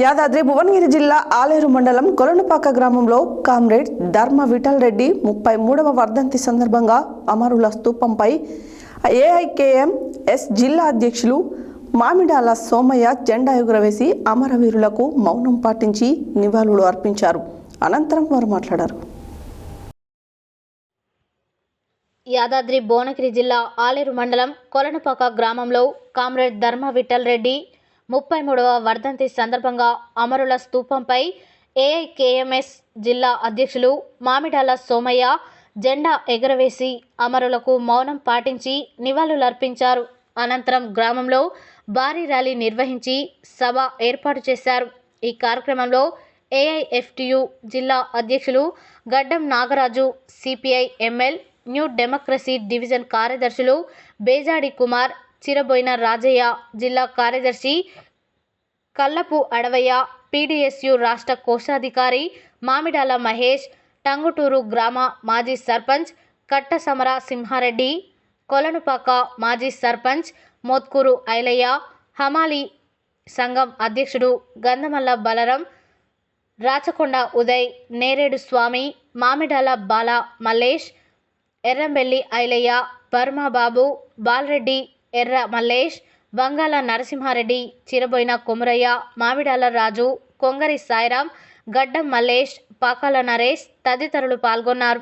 యాదాద్రి భువనగిరి జిల్లా ఆలేరు మండలం కొలనుపాక గ్రామంలో కామ్రేడ్ ధర్మ విఠల్ రెడ్డి ముప్పై మూడవ వర్ధంతి సందర్భంగా అమరుల స్తూపంపై ఏఐకేఎం ఎస్ జిల్లా అధ్యక్షులు మామిడాల సోమయ్య జెండా ఎగురవేసి అమరవీరులకు మౌనం పాటించి నివాళులు అర్పించారు. అనంతరం వారు మాట్లాడారు. యాదాద్రి భువనగిరి జిల్లా ఆలేరు మండలం కొలనుపాక గ్రామంలో కామ్రేడ్ ధర్మ విఠల్ రెడ్డి ముప్పై మూడవ వర్ధంతి సందర్భంగా అమరుల స్తూపంపై ఏఐకేఎంఎస్ జిల్లా అధ్యక్షులు మామిడాల సోమయ్య జెండా ఎగురవేసి అమరులకు మౌనం పాటించి నివాళులర్పించారు. అనంతరం గ్రామంలో భారీ ర్యాలీ నిర్వహించి సభ ఏర్పాటు చేశారు. ఈ కార్యక్రమంలో ఏఐఎఫ్టియు జిల్లా అధ్యక్షులు Gaddam Nagaraju CPI ML New Democracy division కార్యదర్శులు బేజాడి కుమార్ చిరబోయిన రాజయ్య జిల్లా కార్యదర్శి కల్లపు అడవయ్య పీడీఎస్యు రాష్ట్ర కోశాధికారి మామిడాల మహేష్ టంగుటూరు గ్రామ మాజీ సర్పంచ్ కట్ట సమర సింహారెడ్డి కొలనుపాక మాజీ సర్పంచ్ మోత్కూరు ఐలయ్య హమాలి సంఘం అధ్యక్షుడు గంధమల్ల బలరం రాచకొండ ఉదయ్ నేరేడు స్వామి మామిడాల బాల మల్లేష్ ఎర్రంబెల్లి ఐలయ్య బాబు బాలరెడ్డి ఎర్ర మల్లేష్ బంగాల నరసింహారెడ్డి చిరబోయిన కొమురయ్య మామిడాల రాజు కొంగరి సాయిరాం గడ్డం మల్లేష్ పాకాల నరేష్ తదితరులు పాల్గొన్నారు.